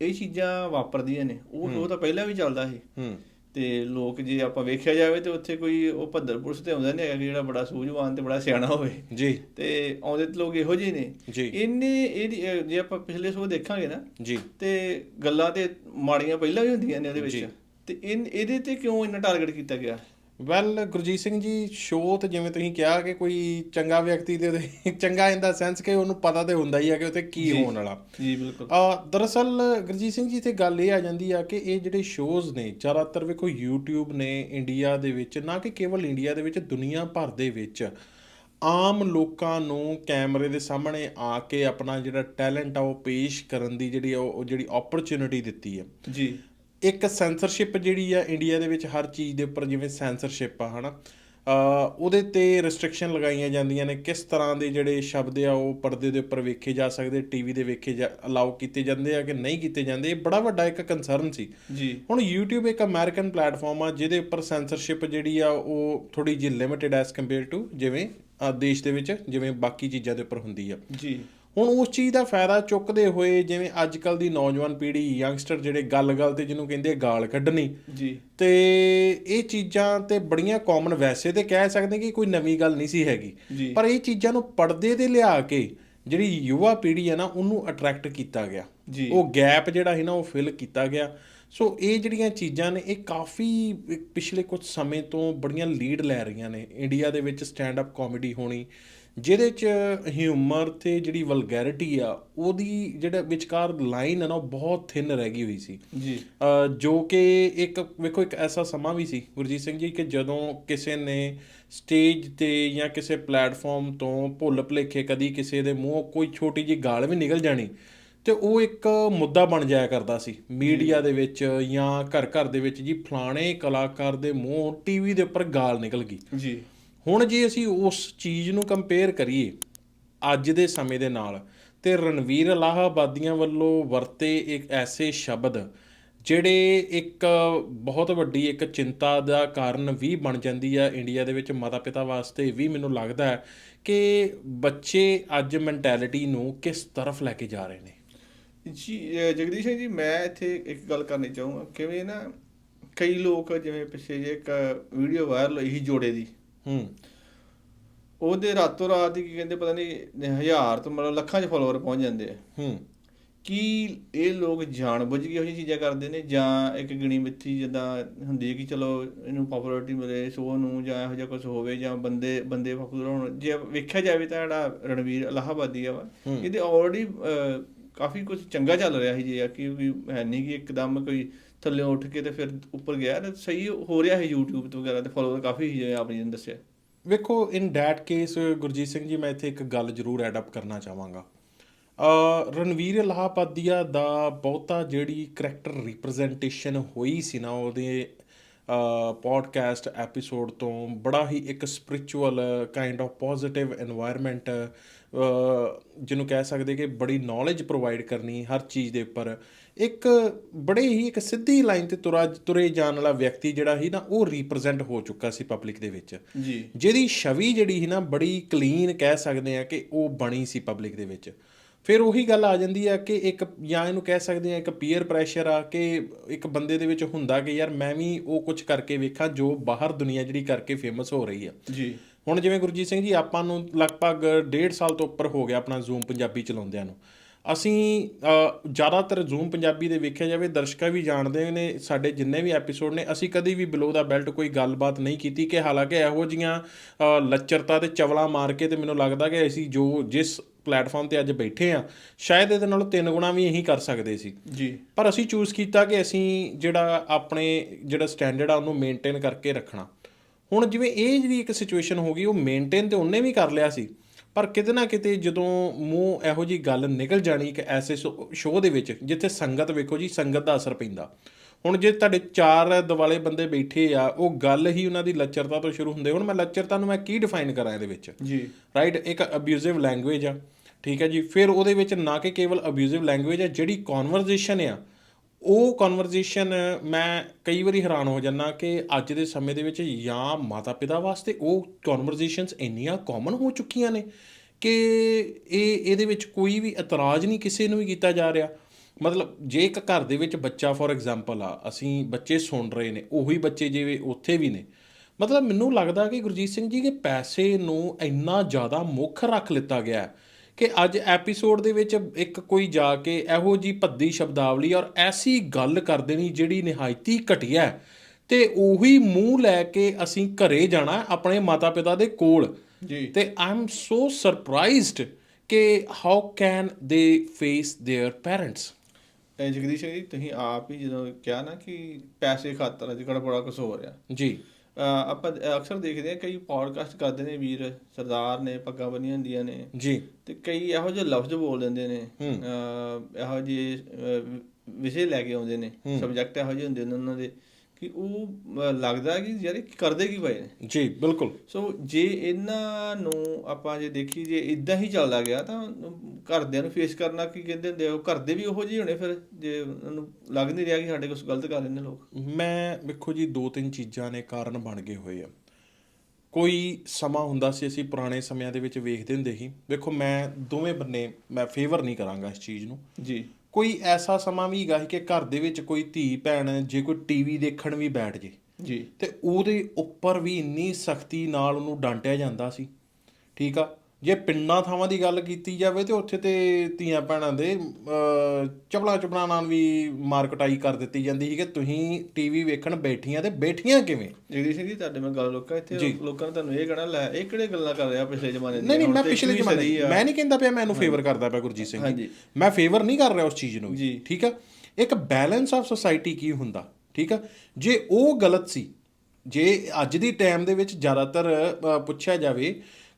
ਇਹ ਚੀਜ਼ਾਂ ਵਾਪਰਦੀਆਂ ਨੇ ਉਹ ਉਹ ਤਾਂ ਪਹਿਲਾਂ ਵੀ ਚੱਲਦਾ ਸੀ। ਹੂੰ। ਤੇ ਲੋਕ ਜੇ ਆਪਾਂ ਵੇਖਿਆ ਜਾਵੇ ਤੇ ਉੱਥੇ ਕੋਈ ਉਹ ਭੱਦਰ ਪੁਲਿਸ ਤੇ ਆਉਂਦਾ ਨਹੀਂ ਹੈਗਾ ਕਿ ਜਿਹੜਾ ਬੜਾ ਸੂਝਵਾਨ ਤੇ ਬੜਾ ਸਿਆਣਾ ਹੋਵੇ। ਜੀ। ਤੇ ਆਉਂਦੇ ਤੇ ਲੋਕ ਇਹੋ ਜਿਹੇ ਨੇ। ਜੀ। ਇੰਨੇ ਇਹਦੀ ਅਹ, ਜੇ ਆਪਾਂ ਪਿਛਲੇ ਸ਼ੋਅ ਦੇਖਾਂਗੇ ਨਾ ਜੀ। ਤੇ ਗੱਲਾਂ ਤੇ ਮਾੜੀਆਂ ਪਹਿਲਾਂ ਵੀ ਹੁੰਦੀਆਂ ਨੇ ਉਹਦੇ। ਵਿੱਚ। ਤੇ ਇਹਦੇ ਤੇ ਕਿਉਂ ਇੰਨਾ ਟਾਰਗੇਟ ਕੀਤਾ ਗਿਆ? ਵੈਲ ਗੁਰਜੀਤ ਸਿੰਘ ਜੀ ਸ਼ੋਅ ਤੇ ਜਿਵੇਂ ਤੁਸੀਂ ਕਿਹਾ ਕਿ ਕੋਈ ਚੰਗਾ ਵਿਅਕਤੀ ਦੇ ਚੰਗਾ ਇਨ ਦਾ ਸੈਂਸ ਕਿ ਉਹਨੂੰ ਪਤਾ ਤੇ ਹੁੰਦਾ ਹੀ ਆ ਕਿ ਉਤੇ ਕੀ ਹੋਣ ਵਾਲਾ। ਜੀ ਬਿਲਕੁਲ। ਆ ਦਰਅਸਲ ਗੁਰਜੀਤ ਸਿੰਘ ਜੀ ਤੇ ਗੱਲ ਇਹ ਆ ਜਾਂਦੀ ਆ ਕਿ ਇਹ ਜਿਹੜੇ ਸ਼ੋਜ਼ ਨੇ ਜ਼ਿਆਦਾਤਰ ਵੇਖੋ YouTube ਨੇ ਇੰਡੀਆ ਦੇ ਵਿੱਚ ਨਾ ਕਿ ਕੇਵਲ ਇੰਡੀਆ ਦੇ ਵਿੱਚ ਦੁਨੀਆ ਭਰ ਦੇ ਵਿੱਚ ਆਮ ਲੋਕਾਂ ਨੂੰ ਕੈਮਰੇ ਦੇ ਸਾਹਮਣੇ ਆ ਕੇ ਆਪਣਾ ਜਿਹੜਾ ਟੈਲੈਂਟ ਆ ਉਹ ਪੇਸ਼ ਕਰਨ ਦੀ ਜਿਹੜੀ ਉਹ ਜਿਹੜੀ ਓਪਰਚ्युनिटी ਦਿੱਤੀ ਹੈ ਜੀ। ਇੱਕ ਸੈਂਸਰਸ਼ਿਪ ਜਿਹੜੀ ਆ ਇੰਡੀਆ ਦੇ ਵਿੱਚ ਹਰ ਚੀਜ਼ ਦੇ ਉੱਪਰ ਜਿਵੇਂ ਸੈਂਸਰਸ਼ਿਪ ਆ ਹਨਾ? ਉਹਦੇ ਤੇ ਰੈਸਟ੍ਰਿਕਸ਼ਨ ਲਗਾਈਆਂ ਜਾਂਦੀਆਂ ਨੇ ਕਿਸ ਤਰ੍ਹਾਂ ਦੇ ਜਿਹੜੇ ਸ਼ਬਦ ਆ ਉਹ ਪਰਦੇ ਦੇ ਉੱਪਰ ਵੇਖੇ ਜਾ ਸਕਦੇ ਟੀਵੀ ਦੇ ਵੇਖੇ ਜਾ ਅਲਾਉ ਕੀਤੇ ਜਾਂਦੇ ਆ ਕਿ ਨਹੀਂ ਕੀਤੇ ਜਾਂਦੇ ਇਹ ਬੜਾ ਵੱਡਾ ਇੱਕ ਕੰਸਰਨ ਸੀ। ਜੀ। ਹੁਣ YouTube ਇੱਕ ਅਮਰੀਕਨ ਪਲੇਟਫਾਰਮ ਆ ਜਿਹਦੇ ਉੱਪਰ ਸੈਂਸਰਸ਼ਿਪ ਜਿਹੜੀ ਆ ਉਹ ਥੋੜੀ ਜਿਹੀ ਲਿਮਿਟਿਡ ਐਸ ਕੰਪੇਅਰ ਟੂ ਜਿਵੇਂ ਦੇਸ਼ ਦੇ ਵਿੱਚ ਜਿਵੇਂ ਬਾਕੀ ਚੀਜ਼ਾਂ ਦੇ ਉੱਪਰ ਹੁੰਦੀ ਆ। ਜੀ। ਹੁਣ ਉਸ ਚੀਜ਼ ਦਾ ਫਾਇਦਾ ਚੁੱਕਦੇ ਹੋਏ ਜਿਵੇਂ ਅੱਜ ਕੱਲ ਦੀ ਨੌਜਵਾਨ ਪੀੜ੍ਹੀ ਯੰਗਸਟਰ ਜਿਹੜੇ ਗੱਲ-ਗੱਲ ਤੇ ਜਿਹਨੂੰ ਕਹਿੰਦੇ ਗਾਲ ਕੱਢਣੀ ਜੀ। ਤੇ ਇਹ ਚੀਜ਼ਾਂ ਤੇ ਬੜੀਆਂ ਕਾਮਨ ਵੈਸੇ ਤੇ ਕਹਿ ਸਕਦੇ ਕਿ ਕੋਈ ਨਵੀਂ ਗੱਲ ਨਹੀਂ ਸੀ ਹੈਗੀ। ਪਰ ਇਹ ਚੀਜ਼ਾਂ ਨੂੰ ਪਰਦੇ ਤੇ ਲਿਆ ਕੇ ਜਿਹੜੀ ਯੁਵਾ ਪੀੜ੍ਹੀ ਹੈ ਨਾ ਉਹਨੂੰ ਅਟਰੈਕਟ ਕੀਤਾ ਗਿਆ। ਉਹ ਗੈਪ ਜਿਹੜਾ ਸੀ ਨਾ ਉਹ ਫਿਲ ਕੀਤਾ ਗਿਆ। ਸੋ ਇਹ ਜਿਹੜੀਆਂ ਚੀਜ਼ਾਂ ਨੇ ਇਹ ਕਾਫੀ ਪਿਛਲੇ ਕੁਝ ਸਮੇਂ ਤੋਂ ਬੜੀਆਂ ਲੀਡ ਲੈ ਰਹੀਆਂ ਨੇ। ਇੰਡੀਆ ਦੇ ਵਿੱਚ ਸਟੈਂਡ ਅਪ ਕਾਮੇਡੀ ਹੋਣੀ ਜਿਹਦੇ ਚ ਹਿਊਮਰ ਤੇ ਜਿਹੜੀ ਵਲਗੈਰਿਟੀ ਆ ਉਹਦੀ ਜਿਹੜਾ ਵਿਚਕਾਰ ਲਾਈਨ ਹੈ ਨਾ ਉਹ ਬਹੁਤ ਥਿਨ ਰਹਿ ਗਈ ਹੋਈ ਸੀ। ਜੀ। ਜੋ ਕਿ ਇੱਕ ਵੇਖੋ ਇੱਕ ਐਸਾ ਸਮਾਂ ਵੀ ਸੀ ਗੁਰਜੀਤ ਸਿੰਘ ਜੀ ਕਿ ਜਦੋਂ ਕਿਸੇ ਨੇ ਸਟੇਜ ਤੇ ਜਾਂ ਕਿਸੇ ਪਲੇਟਫਾਰਮ ਤੋਂ ਭੁੱਲ ਭੁਲੇਖੇ ਕਦੀ ਕਿਸੇ ਦੇ ਮੂੰਹੋਂ ਕੋਈ ਛੋਟੀ ਜੀ ਗਾਲ ਵੀ ਨਿਕਲ ਜਾਣੀ ਤੇ ਉਹ ਇੱਕ ਮੁੱਦਾ ਬਣ ਜਾਇਆ ਕਰਦਾ ਸੀ। ਮੀਡੀਆ ਦੇ ਵਿੱਚ ਜਾਂ ਘਰ ਘਰ ਦੇ ਵਿੱਚ ਜੀ ਫਲਾਣੇ ਕਲਾਕਾਰ ਦੇ ਮੂੰਹੋਂ ਟੀਵੀ ਦੇ ਉੱਪਰ ਗਾਲ ਨਿਕਲ ਗਈ। ਜੀ। ਹੁਣ ਜੇ ਅਸੀਂ ਉਸ ਚੀਜ਼ ਨੂੰ ਕੰਪੇਅਰ ਕਰੀਏ ਅੱਜ ਦੇ ਸਮੇਂ ਦੇ ਨਾਲ, ਤੇ ਰਣਵੀਰ ਇਲਾਹਾਬਾਦੀਆਂ ਵੱਲੋਂ ਵਰਤੇ ਇੱਕ ਐਸੇ ਸ਼ਬਦ ਜਿਹੜੇ ਇੱਕ ਬਹੁਤ ਵੱਡੀ ਇੱਕ ਚਿੰਤਾ ਦਾ ਕਾਰਨ ਵੀ ਬਣ ਜਾਂਦੀ ਆ ਇੰਡੀਆ ਦੇ ਵਿੱਚ ਮਾਤਾ ਪਿਤਾ ਵਾਸਤੇ ਵੀ ਮੈਨੂੰ ਲੱਗਦਾ ਹੈ ਕਿ ਬੱਚੇ ਅੱਜ ਮੈਂਟੈਲਿਟੀ ਨੂੰ ਕਿਸ ਤਰਫ ਲੈ ਕੇ ਜਾ ਰਹੇ ਨੇ? ਜੀ ਜਗਦੀਸ਼ ਸਿੰਘ ਜੀ, ਮੈਂ ਇੱਥੇ ਇੱਕ ਗੱਲ ਕਰਨੀ ਚਾਹੂੰਗਾ। ਕਿਵੇਂ ਨਾ ਕਈ ਲੋਕ ਜਿਵੇਂ ਪਿੱਛੇ ਜੇ ਇੱਕ ਵੀਡੀਓ ਵਾਇਰਲ ਹੋਈ ਸੀ ਜੋੜੇ ਦੀ। ਹੂੰ। ਉਹਦੇ ਰਾਤੋਂ ਰਾਤ ਹੀ ਕੀ ਕਹਿੰਦੇ ਪਤਾ ਨਹੀਂ ਹਜ਼ਾਰ ਤੋਂ ਮਤਲਬ ਲੱਖਾਂ 'ਚ ਫਾਲੋਅਰ ਪਹੁੰਚ ਜਾਂਦੇ ਆ। ਹੂੰ। ਕੀ ਇਹ ਲੋਕ ਜਾਣਬੁੱਝ ਕੇ ਉਹੀ ਚੀਜ਼ਾਂ ਕਰਦੇ ਨੇ ਜਾਂ ਇੱਕ ਗਿਣੀ ਮਿੱਥੀ ਜਿੱਦਾਂ ਹੁੰਦੀ ਹੈ ਕਿ ਚਲੋ ਇਹਨੂੰ ਪਪੂਲੈਰਿਟੀ ਮਿਲੇ ਸ਼ੋਅ ਨੂੰ ਜਾਂ ਇਹੋ ਜਿਹਾ ਕੁਝ ਹੋਵੇ ਜਾਂ ਬੰਦੇ ਬੰਦੇ ਪਪੂਲਰ ਹੋਣ। ਜੇ ਵੇਖਿਆ ਜਾਵੇ ਤਾਂ ਜਿਹੜਾ ਰਣਵੀਰ ਇਲਾਹਾਬਾਦੀ ਆ ਵਾ ਇਹਦੇ ਆਲਰੇਡੀ ਕਾਫੀ ਕੁਝ ਚੰਗਾ ਚੱਲ ਰਿਹਾ ਸੀ ਜੇ ਆ ਕਿ ਵੀ ਹੈ ਨਹੀਂ ਕਿ ਇੱਕਦਮ ਕੋਈ ਥੱਲੇ ਉੱਠ ਕੇ ਤੇ ਫਿਰ ਉੱਪਰ ਗਿਆ ਤੇ ਸਹੀ ਹੋ ਰਿਹਾ ਹੈ YouTube ਤੇ ਵਗੈਰਾ ਤੇ ਫਾਲੋਅਰ ਕਾਫੀ ਸੀ ਜਿਵੇਂ ਆਪਣੀ ਦੱਸਿਆ। ਵੇਖੋ in that case Gurjeet Singh ji, ਮੈਂ ਇੱਥੇ ਇੱਕ ਗੱਲ ਜ਼ਰੂਰ ਐਡ ਅਪ ਕਰਨਾ ਚਾਹਾਂਗਾ। ਰਣਵੀਰ ਇਲਾਹਾਬਾਦੀਆ ਦਾ ਬਹੁਤਾ ਜਿਹੜੀ ਕਰੈਕਟਰ ਰਿਪਰੈਜ਼ੈਂਟੇਸ਼ਨ ਹੋਈ ਸੀ ਨਾ, ਉਹਦੇ ਪੋਡਕਾਸਟ ਐਪੀਸੋਡ ਤੋਂ ਬੜਾ ਹੀ ਇੱਕ spiritual kind of positive environment ਜਿਹਨੂੰ ਕਹਿ ਸਕਦੇ ਕਿ ਬੜੀ ਨੌਲੇਜ ਪ੍ਰੋਵਾਈਡ ਕਰਨੀ ਹਰ ਚੀਜ਼ ਦੇ ਉੱਪਰ। ਇੱਕ ਬੜੇ ਹੀ ਇੱਕ ਸਿੱਧੀ ਲਾਈਨ ਤੇ ਤੁਰਾ ਤੁਰੇ ਜਾਣ ਵਾਲਾ ਵਿਅਕਤੀ ਜਿਹੜਾ ਸੀ ਨਾ ਉਹ ਰਿਪਰੈਜ਼ੈਂਟ ਹੋ ਚੁੱਕਾ ਸੀ ਪਬਲਿਕ ਦੇ ਵਿੱਚ। ਜੀ। ਜਿਹਦੀ ਛਵੀ ਜਿਹੜੀ ਸੀ ਨਾ ਬੜੀ ਕਲੀਨ ਕਹਿ ਸਕਦੇ ਆ ਕਿ ਉਹ ਬਣੀ ਸੀ ਪਬਲਿਕ ਦੇ ਵਿੱਚ। ਫਿਰ ਉਹੀ ਗੱਲ ਆ ਜਾਂਦੀ ਆ ਕਿ ਇੱਕ ਜਾਂ ਇਹਨੂੰ ਕਹਿ ਸਕਦੇ ਆ ਇੱਕ ਪੀਅਰ ਪ੍ਰੈਸ਼ਰ ਆ ਕਿ ਇੱਕ ਬੰਦੇ ਦੇ ਵਿੱਚ ਹੁੰਦਾ ਕਿ ਯਾਰ ਮੈਂ ਵੀ ਉਹ ਕੁਝ ਕਰਕੇ ਵੇਖਾਂ ਜੋ ਬਾਹਰ ਦੁਨੀਆ ਜਿਹੜੀ ਕਰਕੇ ਫੇਮਸ ਹੋ ਰਹੀ ਆ। ਜੀ। ਹੁਣ ਜਿਵੇਂ ਗੁਰਜੀਤ ਸਿੰਘ ਜੀ ਆਪਾਂ ਨੂੰ ਲਗਭਗ 1.5 ਸਾਲ ਤੋਂ ਉੱਪਰ ਹੋ ਗਿਆ ਆਪਣਾ ਜ਼ੂਮ ਪੰਜਾਬੀ ਚਲਾਉਂਦਿਆਂ ਨੂੰ। ਅਸੀਂ ਜ਼ਿਆਦਾਤਰ ਜ਼ੂਮ ਪੰਜਾਬੀ ਦੇ ਵੇਖਿਆ ਜਾਵੇ ਦਰਸ਼ਕਾਂ ਵੀ ਜਾਣਦੇ ਨੇ ਸਾਡੇ ਜਿੰਨੇ ਵੀ ਐਪੀਸੋਡ ਨੇ ਅਸੀਂ ਕਦੀ ਵੀ ਬਿਲੋ ਦਾ ਬੈਲਟ ਕੋਈ ਗੱਲਬਾਤ ਨਹੀਂ ਕੀਤੀ ਕਿ ਹਾਲਾਂਕਿ ਇਹੋ ਜੀਆਂ ਲੱਚਰਤਾ ਤੇ ਚਵਲਾ ਮਾਰ ਕੇ ਤੇ ਮੈਨੂੰ ਲੱਗਦਾ ਕਿ ਅਸੀਂ ਜੋ ਜਿਸ ਪਲੇਟਫਾਰਮ ਤੇ ਅੱਜ ਬੈਠੇ ਆ ਸ਼ਾਇਦ ਇਹਦੇ ਨਾਲੋਂ ਤਿੰਨ ਗੁਣਾ ਵੀ ਇਹੀ ਕਰ ਸਕਦੇ ਸੀ। ਜੀ। ਪਰ ਅਸੀਂ ਚੂਜ਼ ਕੀਤਾ ਕਿ ਅਸੀਂ ਜਿਹੜਾ ਆਪਣੇ ਜਿਹੜਾ ਸਟੈਂਡਰਡ ਆ ਉਹਨੂੰ ਮੇਨਟੇਨ ਕਰਕੇ ਰੱਖਣਾ। ਹੁਣ ਜਿਵੇਂ ਇਹ ਜਿਹੜੀ ਇੱਕ ਸਿਚੁਏਸ਼ਨ ਹੋ ਗਈ ਉਹ ਮੇਨਟੇਨ ਤੇ ਉਹਨੇ ਵੀ ਕਰ ਲਿਆ ਸੀ। ਪਰ ਕਿਤੇ ਨਾ ਕਿਤੇ ਜਦੋਂ ਮੂੰਹ ਇਹੋ ਜੀ ਗੱਲ ਨਿਕਲ ਜਾਣੀ ਕਿ ਐਸੇ ਸ਼ੋਅ ਦੇ ਵਿੱਚ ਜਿੱਥੇ ਸੰਗਤ ਵੇਖੋ ਜੀ ਸੰਗਤ ਦਾ ਅਸਰ ਪੈਂਦਾ। ਹੁਣ ਜੇ ਤੁਹਾਡੇ ਚਾਰ ਦਿਵਾਲੇ ਬੰਦੇ ਬੈਠੇ ਆ ਉਹ ਗੱਲ ਹੀ ਉਹਨਾਂ ਦੀ ਲੱਚਰਤਾ ਤੋਂ ਸ਼ੁਰੂ ਹੁੰਦੇ। ਹੁਣ ਮੈਂ ਲੱਚਰਤਾ ਨੂੰ ਮੈਂ ਕੀ ਡਿਫਾਈਨ ਕਰਾਂ ਇਹਦੇ ਵਿੱਚ? ਜੀ। ਰਾਈਟ ਇੱਕ ਅਬਿਊਜ਼ਿਵ ਲੈਂਗੁਏਜ ਆ। ਠੀਕ ਹੈ ਜੀ? ਫਿਰ ਉਹਦੇ ਵਿੱਚ ਨਾ ਕਿ ਕੇਵਲ ਅਬਿਊਜ਼ਿਵ ਲੈਂਗੁਏਜ ਆ ਜਿਹੜੀ ਕਨਵਰਜ਼ੇਸ਼ਨ ਆ ਉਹ ਕਨਵਰਜ਼ੇਸ਼ਨ ਮੈਂ ਕਈ ਵਾਰੀ ਹੈਰਾਨ ਹੋ ਜਾਂਦਾ ਕਿ ਅੱਜ ਦੇ ਸਮੇਂ ਦੇ ਵਿੱਚ ਜਾਂ ਮਾਤਾ ਪਿਤਾ ਵਾਸਤੇ ਉਹ ਕਨਵਰਜ਼ੇਸ਼ਨਸ ਇੰਨੀਆਂ ਕਾਮਨ ਹੋ ਚੁੱਕੀਆਂ ਨੇ ਕਿ ਇਹ, ਇਹਦੇ ਵਿੱਚ ਕੋਈ ਵੀ ਇਤਰਾਜ਼ ਨਹੀਂ ਕਿਸੇ ਨੂੰ ਵੀ ਕੀਤਾ ਜਾ ਰਿਹਾ। ਮਤਲਬ ਜੇ ਇੱਕ ਘਰ ਦੇ ਵਿੱਚ ਬੱਚਾ ਫੋਰ ਐਗਜ਼ਾਮਪਲ ਆ, ਅਸੀਂ ਬੱਚੇ ਸੁਣ ਰਹੇ ਨੇ, ਉਹੀ ਬੱਚੇ ਜਿਵੇਂ ਉੱਥੇ ਵੀ ਨੇ। ਮਤਲਬ ਮੈਨੂੰ ਲੱਗਦਾ ਕਿ ਗੁਰਜੀਤ ਸਿੰਘ ਜੀ, ਕਿ ਪੈਸੇ ਨੂੰ ਇੰਨਾ ਜ਼ਿਆਦਾ ਮੁੱਖ ਰੱਖ ਲਿੱਤਾ ਗਿਆ ਹੈ ਕਿ ਅੱਜ ਐਪੀਸੋਡ ਦੇ ਵਿੱਚ ਇੱਕ ਕੋਈ ਜਾ ਕੇ ਇਹੋ ਜੀ ਭੱਦੀ ਸ਼ਬਦਾਵਲੀ ਔਰ ਐਸੀ ਗੱਲ ਕਰ ਦੇਣੀ ਜਿਹੜੀ ਨਿਹਾਇਤੀ ਘਟੀਆ ਹੈ ਤੇ ਉਹੀ ਮੂੰਹ ਲੈ ਕੇ ਅਸੀਂ ਘਰੇ ਜਾਣਾ ਆਪਣੇ ਮਾਤਾ-ਪਿਤਾ ਦੇ ਕੋਲ ਜੀ ਤੇ ਆਈ ਐਮ ਸੋ ਸਰਪ੍ਰਾਈਜ਼ਡ ਕਿ how can they face their parents ਇਹ ਜਗਦੀਸ਼ ਸਿੰਘ ਜੀ ਤੁਸੀਂ ਆਪ ਹੀ ਜਦੋਂ ਕਿਹਾ ਨਾ ਕਿ ਪੈਸੇ ਖਾਤਰ ਅੱਜ ਕੱਲ੍ਹ ਬੜਾ ਕੁਝ ਹੋ ਰਿਹਾ ਜੀ ਅਹ ਆਪਾਂ ਅਕਸਰ ਦੇਖਦੇ ਹਾਂ ਕਈ ਪੋਡਕਾਸਟ ਕਰਦੇ ਨੇ ਵੀਰ ਸਰਦਾਰ ਨੇ ਪੱਗਾਂ ਬੰਨੀਆਂ ਹੁੰਦੀਆਂ ਨੇ। ਜੀ। ਤੇ ਕਈ ਇਹੋ ਜਿਹੇ ਲਫ਼ਜ਼ ਬੋਲ ਦਿੰਦੇ ਨੇ। ਇਹੋ ਜਿਹੇ ਵਿਸ਼ੇ ਲੈ ਕੇ ਆਉਂਦੇ ਨੇ। ਸਬਜੈਕਟ ਇਹੋ ਜਿਹੇ ਹੁੰਦੇ ਨੇ ਉਹਨਾਂ ਦੇ। ਕਿ ਉਹ ਲੱਗਦਾ ਕਿ ਯਾਰ ਇਹ ਕਰਦੇ ਕੀ ਪਏ ਨੇ? ਜੀ ਬਿਲਕੁਲ। ਸੋ ਜੇ ਇਹਨਾਂ ਨੂੰ ਆਪਾਂ ਜੇ ਦੇਖੀ ਜੇ ਇਦਾਂ ਹੀ ਚੱਲਦਾ ਗਿਆ ਤਾਂ ਘਰਦਿਆਂ ਨੂੰ ਫੇਸ ਕਰਨਾ ਕੀ ਕਹਿੰਦੇ ਹੁੰਦੇ ਆ? ਉਹ ਘਰਦੇ ਵੀ ਉਹੋ ਜਿਹੇ ਹੋਣੇ ਫਿਰ ਜੇ ਉਹਨਾਂ ਨੂੰ ਲੱਗ ਨਹੀਂ ਰਿਹਾ ਕਿ ਸਾਡੇ ਕੁਝ ਗਲਤ ਕਰ ਰਹੇ ਨੇ ਲੋਕ? ਮੈਂ ਵੇਖੋ ਜੀ ਦੋ ਤਿੰਨ ਚੀਜ਼ਾਂ ਨੇ ਕਾਰਨ ਬਣ ਗਏ ਹੋਏ ਆ। ਕੋਈ ਸਮਾਂ ਹੁੰਦਾ ਸੀ ਅਸੀਂ ਪੁਰਾਣੇ ਸਮਿਆਂ ਦੇ ਵਿੱਚ ਵੇਖਦੇ ਹੁੰਦੇ ਸੀ। ਵੇਖੋ ਮੈਂ ਦੋਵੇਂ ਬੰਨੇ ਮੈਂ ਫੇਵਰ ਨਹੀਂ ਕਰਾਂਗਾ ਇਸ ਚੀਜ਼ ਨੂੰ। ਜੀ। ਕੋਈ ਐਸਾ ਸਮਾਂ ਵੀ ਹੈਗਾ ਸੀ ਕਿ ਘਰ ਦੇ ਵਿੱਚ ਕੋਈ ਧੀ ਭੈਣ ਜੇ ਕੋਈ ਟੀਵੀ ਦੇਖਣ ਵੀ ਬੈਠ ਜੇ। ਜੀ। ਤੇ ਉਹਦੇ ਉੱਪਰ ਵੀ ਇੰਨੀ ਸਖਤੀ ਨਾਲ ਉਹਨੂੰ ਡਾਂਟਿਆ ਜਾਂਦਾ ਸੀ। ਠੀਕ ਆ? ਜੇ ਪਿੰਡਾਂ ਥਾਵਾਂ ਦੀ ਗੱਲ ਕੀਤੀ ਜਾਵੇ ਤੇ ਉੱਥੇ ਤੇ ਧੀਆਂ ਭੈਣਾਂ ਦੇ ਚਪਲਾ ਚਪਲਾ ਨਾਲ ਵੀ ਮਾਰਕਟਾਈ ਕਰ ਦਿੱਤੀ ਜਾਂਦੀ ਸੀ ਕਿ ਤੁਸੀਂ ਟੀਵੀ ਵੇਖਣ ਬੈਠੀਆਂ ਤੇ ਬੈਠੀਆਂ ਕਿਵੇਂ? ਜਗਦੀਸ਼ ਸਿੰਘ ਜੀ ਤੁਹਾਡੇ ਮੈਂ ਗੱਲ ਲੋਕਾਂ ਇੱਥੇ ਲੋਕਾਂ ਨੇ ਤੁਹਾਨੂੰ ਇਹ ਕਹਿਣਾ ਲੈ ਇਹ ਕਿਹੜੇ ਗੱਲਾਂ ਕਰ ਰਿਹਾ ਪਿਛਲੇ ਜ਼ਮਾਨੇ ਦੀਆਂ? ਨਹੀਂ ਨਹੀਂ ਮੈਂ ਪਿਛਲੇ ਜ਼ਮਾਨੇ। ਮੈਂ ਨਹੀਂ ਕਹਿੰਦਾ ਪਿਆ ਮੈਂ ਇਹਨੂੰ ਫੇਵਰ ਕਰਦਾ ਪਿਆ ਗੁਰਜੀਤ ਸਿੰਘ ਜੀ। ਮੈਂ ਫੇਵਰ ਨਹੀਂ ਕਰ ਰਿਹਾ ਉਸ ਚੀਜ਼ ਨੂੰ। ਠੀਕ ਆ? ਇੱਕ ਬੈਲੈਂਸ ਆਫ ਸੋਸਾਇਟੀ ਕੀ ਹੁੰਦਾ ਠੀਕ ਆ? ਜੇ ਉਹ ਗਲਤ ਸੀ ਜੇ ਅੱਜ ਦੀ ਟਾਈਮ ਦੇ ਵਿੱਚ ਜ਼ਿਆਦਾਤਰ ਪੁੱਛਿਆ ਜਾਵੇ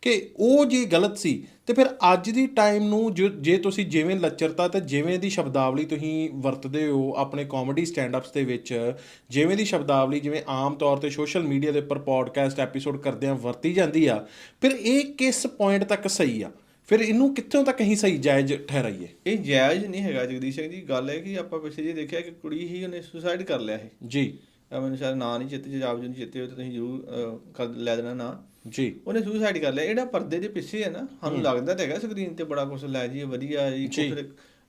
ਕਿ ਉਹ ਜੇ ਗਲਤ ਸੀ ਤੇ ਫਿਰ ਅੱਜ ਦੀ ਟਾਈਮ ਨੂੰ ਜੋ- ਤੁਸੀਂ ਜਿਵੇਂ ਲੱਚਰਤਾ ਤੇ ਜਿਵੇਂ ਦੀ ਸ਼ਬਦਾਵਲੀ ਤੁਸੀਂ ਵਰਤਦੇ ਹੋ ਆਪਣੇ ਕਾਮੇਡੀ ਸਟੈਂਡ-ਅਪਸ ਦੇ ਵਿੱਚ ਜਿਵੇਂ ਦੀ ਸ਼ਬਦਾਵਲੀ ਜਿਵੇਂ ਆਮ ਤੌਰ ਤੇ ਸੋਸ਼ਲ ਮੀਡੀਆ ਦੇ ਉੱਪਰ ਪੋਡਕਾਸਟ ਐਪੀਸੋਡ ਕਰਦਿਆਂ ਵਰਤੀ ਜਾਂਦੀ ਆ ਫਿਰ ਇਹ ਕਿਸ ਪੁਆਇੰਟ ਤੱਕ ਸਹੀ ਆ? ਫਿਰ ਇਹਨੂੰ ਕਿੱਥੋਂ ਤੱਕ ਅਸੀਂ ਸਹੀ ਜਾਇਜ਼ ਠਹਿਰਾਈਏ? ਇਹ ਜਾਇਜ਼ ਨਹੀਂ ਹੈਗਾ ਜਗਦੀਸ਼ ਸਿੰਘ ਜੀ ਗੱਲ ਹੈ ਕਿ ਆਪਾਂ ਪਿਛਲੇ ਜੇ ਦੇਖਿਆ ਕਿ ਕੁੜੀ ਹੀ ਉਹਨੇ ਸੁਸਾਈਡ ਕਰ ਲਿਆ ਹੈ ਜੀ। ਮੈਨੂੰ ਸ਼ਾਇਦ ਨਾਂ ਨਹੀਂ ਚੇਤੇ ਜੇ ਆਪ ਜੀ ਨੂੰ ਚੇਤੇ ਤੁਸੀਂ ਜ਼ਰੂਰ ਕਰ ਲੈ ਦੇਣਾ ਨਾਂ। ਜੀ। ਉਹਨੇ ਸੁਸਾਈਡ ਕਰ ਲਿਆ। ਇਹੜਾ ਪਰਦੇ ਦੇ ਪਿੱਛੇ ਹੈ ਨਾ ਸਾਨੂੰ ਲੱਗਦਾ ਤਾਂ ਹੈਗਾ ਸਕਰੀਨ ਤੇ ਬੜਾ ਕੁਝ ਲੈ ਜੀ ਵਧੀਆ ਜੀ। ਫਿਰ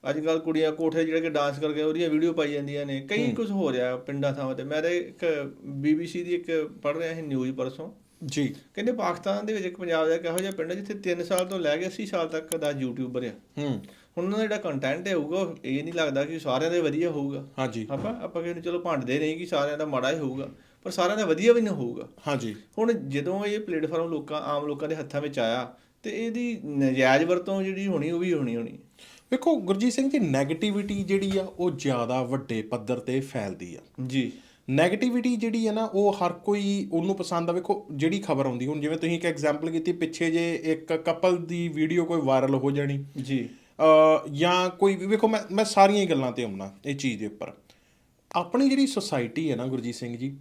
ਅੱਜ ਕੱਲ ਕੁੜੀਆਂ ਕੋਠੇ ਜਿਹੜੇ ਕਿ ਡਾਂਸ ਕਰਕੇ ਉਹਦੀਆਂ ਵੀਡੀਓ ਪਾਈ ਜਾਂਦੀਆਂ ਨੇ। ਕਈ ਕੁਝ ਹੋ ਰਿਹਾ ਪਿੰਡਾਂ ਥਾਵਾਂ ਤੇ। ਮੈਂ ਤਾਂ ਇੱਕ ਬੀਬੀਸੀ ਦੀ ਇੱਕ ਪੜ੍ਹ ਰਿਹਾ ਸੀ ਨਿਊਜ਼ ਪਰਸੋਂ। ਜੀ। ਕਹਿੰਦੇ ਪਾਕਿਸਤਾਨ ਦੇ ਵਿੱਚ ਇੱਕ ਪੰਜਾਬ ਦਾ ਇੱਕ ਇਹੋ ਜਿਹਾ ਪਿੰਡ ਹੈ ਜਿੱਥੇ 3 ਸਾਲ ਤੋਂ ਲੈ ਕੇ 80 ਸਾਲ ਤੱਕ ਦਾ ਯੂਟਿਊਬਰ ਆ। ਹੂੰ। ਹੁਣ ਉਹਨਾਂ ਦਾ ਜਿਹੜਾ ਕੰਟੈਂਟ ਹੋਊਗਾ ਉਹ ਇਹ ਨਹੀਂ ਲੱਗਦਾ ਕਿ ਸਾਰਿਆਂ ਦਾ ਵਧੀਆ ਹੋਊਗਾ। ਹਾਂਜੀ। ਆਪਾਂ ਆਪਾਂ ਕਹਿੰਦੇ ਚਲੋ ਭੰਡਦੇ ਨਹੀਂ ਕਿ ਸਾਰਿਆਂ ਦਾ ਮਾੜਾ ਹੀ ਹੋਊਗਾ। ਪਰ ਸਾਰਿਆਂ ਦਾ ਵਧੀਆ ਵੀ ਨਹੀਂ ਹੋਊਗਾ। ਹਾਂਜੀ। ਹੁਣ ਜਦੋਂ ਇਹ ਪਲੇਟਫਾਰਮ ਲੋਕਾਂ ਆਮ ਲੋਕਾਂ ਦੇ ਹੱਥਾਂ ਵਿੱਚ ਆਇਆ ਤੇ ਇਹਦੀ ਨਜਾਇਜ਼ ਵਰਤੋਂ ਜਿਹੜੀ ਹੋਣੀ ਉਹ ਵੀ ਹੋਣੀ ਹੋਣੀ। ਵੇਖੋ ਗੁਰਜੀਤ ਸਿੰਘ ਜੀ 네ਗੇਟਿਵਿਟੀ ਜਿਹੜੀ ਆ ਉਹ ਜ਼ਿਆਦਾ ਵੱਡੇ ਪੱਧਰ ਤੇ ਫੈਲਦੀ ਆ। ਜੀ। 네ਗੇਟਿਵਿਟੀ ਜਿਹੜੀ ਹੈ ਨਾ ਉਹ ਹਰ ਕੋਈ ਉਹਨੂੰ ਪਸੰਦ ਆ। ਵੇਖੋ ਜਿਹੜੀ ਖਬਰ ਆਉਂਦੀ ਹੁਣ ਜਿਵੇਂ ਤੁਸੀਂ ਇੱਕ ਐਗਜ਼ਾਮਪਲ ਕੀਤੀ ਪਿੱਛੇ ਜੇ ਇੱਕ ਕਪਲ ਦੀ ਵੀਡੀਓ ਕੋਈ ਵਾਇਰਲ ਹੋ ਜਾਣੀ। ਜੀ। ਜਾਂ ਕੋਈ ਵੀ ਵੇਖੋ ਮੈਂ ਮੈਂ ਸਾਰੀਆਂ ਹੀ ਗੱਲਾਂ ਤੇ ਆਉਣਾ ਇਹ ਚੀਜ਼ ਦੇ ਉੱਪਰ। ਆਪਣੀ ਜਿਹੜੀ ਸੁਸਾਇਟੀ ਹੈ ਨਾ ਗੁਰਜੀਤ ਸਿੰਘ ਜੀ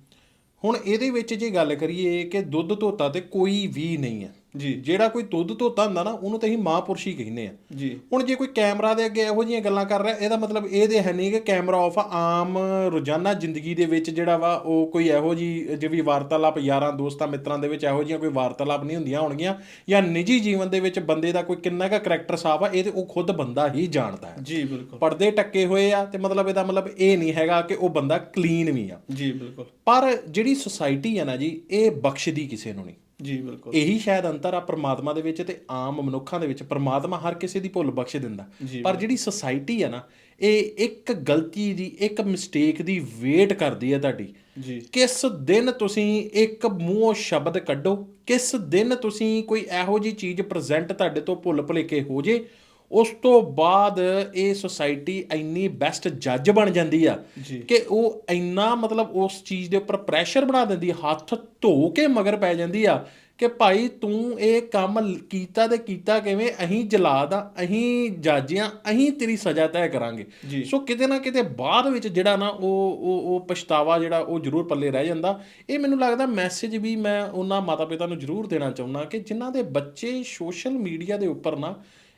ਹੁਣ ਇਹਦੇ ਵਿੱਚ ਜੇ ਗੱਲ ਕਰੀਏ ਕਿ ਦੁੱਧ ਧੋਤਾ ਤੇ ਕੋਈ ਵੀ ਨਹੀਂ ਹੈ। ਜੀ। ਜਿਹੜਾ ਕੋਈ ਦੁੱਧ ਧੋਤਾ ਹੁੰਦਾ ਨਾ ਉਹਨੂੰ ਤਾਂ ਅਸੀਂ ਮਹਾਂਪੁਰਸ਼ ਹੀ ਕਹਿੰਦੇ ਆ। ਜੀ। ਹੁਣ ਜੇ ਕੋਈ ਕੈਮਰਾ ਦੇ ਅੱਗੇ ਇਹੋ ਜਿਹੀਆਂ ਗੱਲਾਂ ਕਰ ਰਿਹਾ ਇਹਦਾ ਮਤਲਬ ਇਹ ਦੇ ਹੈ ਨਹੀਂ ਕਿ ਕੈਮਰਾ ਆਫ ਆਮ ਰੋਜ਼ਾਨਾ ਜ਼ਿੰਦਗੀ ਦੇ ਵਿੱਚ ਜਿਹੜਾ ਵਾ ਉਹ ਕੋਈ ਇਹੋ ਜੀ ਜਿਵੇਂ ਵਾਰਤਾਲਾਪ ਯਾਰਾਂ ਦੋਸਤਾਂ ਮਿੱਤਰਾਂ ਦੇ ਵਿੱਚ ਇਹੋ ਜਿਹੀਆਂ ਕੋਈ ਵਾਰਤਾਲਾਪ ਨਹੀਂ ਹੁੰਦੀਆਂ ਹੋਣਗੀਆਂ ਜਾਂ ਨਿੱਜੀ ਜੀਵਨ ਦੇ ਵਿੱਚ ਬੰਦੇ ਦਾ ਕੋਈ ਕਿੰਨਾ ਕੁ ਕਰੈਕਟਰ ਸਾਫ਼ ਆ ਇਹ ਤੇ ਉਹ ਖੁਦ ਬੰਦਾ ਹੀ ਜਾਣਦਾ ਹੈ। ਜੀ ਬਿਲਕੁਲ। ਪਰਦੇ ਟੱਕੇ ਹੋਏ ਆ ਤੇ ਮਤਲਬ ਇਹਦਾ ਮਤਲਬ ਇਹ ਨਹੀਂ ਹੈਗਾ ਕਿ ਉਹ ਬੰਦਾ ਕਲੀਨ ਵੀ ਆ। ਜੀ ਬਿਲਕੁਲ। ਪਰ ਜਿਹੜੀ ਸੁਸਾਇਟੀ ਹੈ ਨਾ ਜੀ ਇਹ ਬਖਸ਼ਦੀ ਕਿਸੇ ਨੂੰ ਨਹੀਂ। ਜੀ ਬਿਲਕੁਲ। ਇਹੀ ਸ਼ਾਇਦ ਅੰਤਰ ਆ ਪ੍ਰਮਾਤਮਾ ਦੇ ਵਿੱਚ ਤੇ ਆਮ ਮਨੁੱਖਾਂ ਦੇ ਵਿੱਚ। ਪ੍ਰਮਾਤਮਾ ਹਰ ਕਿਸੇ ਦੀ ਭੁੱਲ ਬਖਸ਼ ਦਿੰਦਾ। ਪਰ ਜਿਹੜੀ ਸੁਸਾਇਟੀ ਆ ਨਾ ਇਹ ਇੱਕ ਗਲਤੀ ਦੀ ਇੱਕ ਮਿਸਟੇਕ ਦੀ ਵੇਟ ਕਰਦੀ ਹੈ ਤੁਹਾਡੀ। ਜੀ। ਕਿਸ ਦਿਨ ਤੁਸੀਂ ਇੱਕ ਮੂੰਹੋਂ ਸ਼ਬਦ ਕੱਢੋ ਕਿਸ ਦਿਨ ਤੁਸੀਂ ਕੋਈ ਇਹੋ ਜੀ ਚੀਜ਼ ਪ੍ਰੈਜ਼ੈਂਟ ਤੁਹਾਡੇ ਤੋਂ ਭੁੱਲ ਭੁਲੇਖੇ ਹੋ ਜੇ ਉਸ ਤੋਂ ਬਾਅਦ ਇਹ ਸੁਸਾਇਟੀ ਇੰਨੀ ਬੈਸਟ ਜੱਜ ਬਣ ਜਾਂਦੀ ਆ। ਕਿ ਉਹ ਇੰਨਾ ਮਤਲਬ ਉਸ ਚੀਜ਼ ਦੇ ਉੱਪਰ ਪ੍ਰੈਸ਼ਰ ਬਣਾ ਦਿੰਦੀ ਆ ਹੱਥ ਧੋ ਕੇ ਮਗਰ ਪੈ ਜਾਂਦੀ ਆ ਕਿ ਭਾਈ ਤੂੰ ਇਹ ਕੰਮ ਕੀਤਾ ਤੇ ਕੀਤਾ ਕਿਵੇਂ ਅਹੀਂ ਜਲਾਦ ਆ ਅਹੀਂ ਜਾਜੀਆਂ ਅਹੀਂ ਤੇਰੀ ਸਜ਼ਾ ਤੈਅ ਕਰਾਂਗੇ। ਸੋ ਕਿਤੇ ਨਾ ਕਿਤੇ ਬਾਅਦ ਵਿੱਚ ਜਿਹੜਾ ਨਾ ਉਹ ਉਹ ਉਹ ਪਛਤਾਵਾ ਜਿਹੜਾ ਉਹ ਜ਼ਰੂਰ ਪੱਲੇ ਰਹਿ ਜਾਂਦਾ ਇਹ ਮੈਨੂੰ ਲੱਗਦਾ ਮੈਸੇਜ ਵੀ ਮੈਂ ਉਹਨਾਂ ਮਾਤਾ ਪਿਤਾ ਨੂੰ ਜ਼ਰੂਰ ਦੇਣਾ ਚਾਹੁੰਦਾ ਕਿ ਜਿਨ੍ਹਾਂ ਦੇ ਬੱਚੇ ਸੋਸ਼ਲ ਮੀਡੀਆ ਦੇ ਉੱਪਰ ਨਾ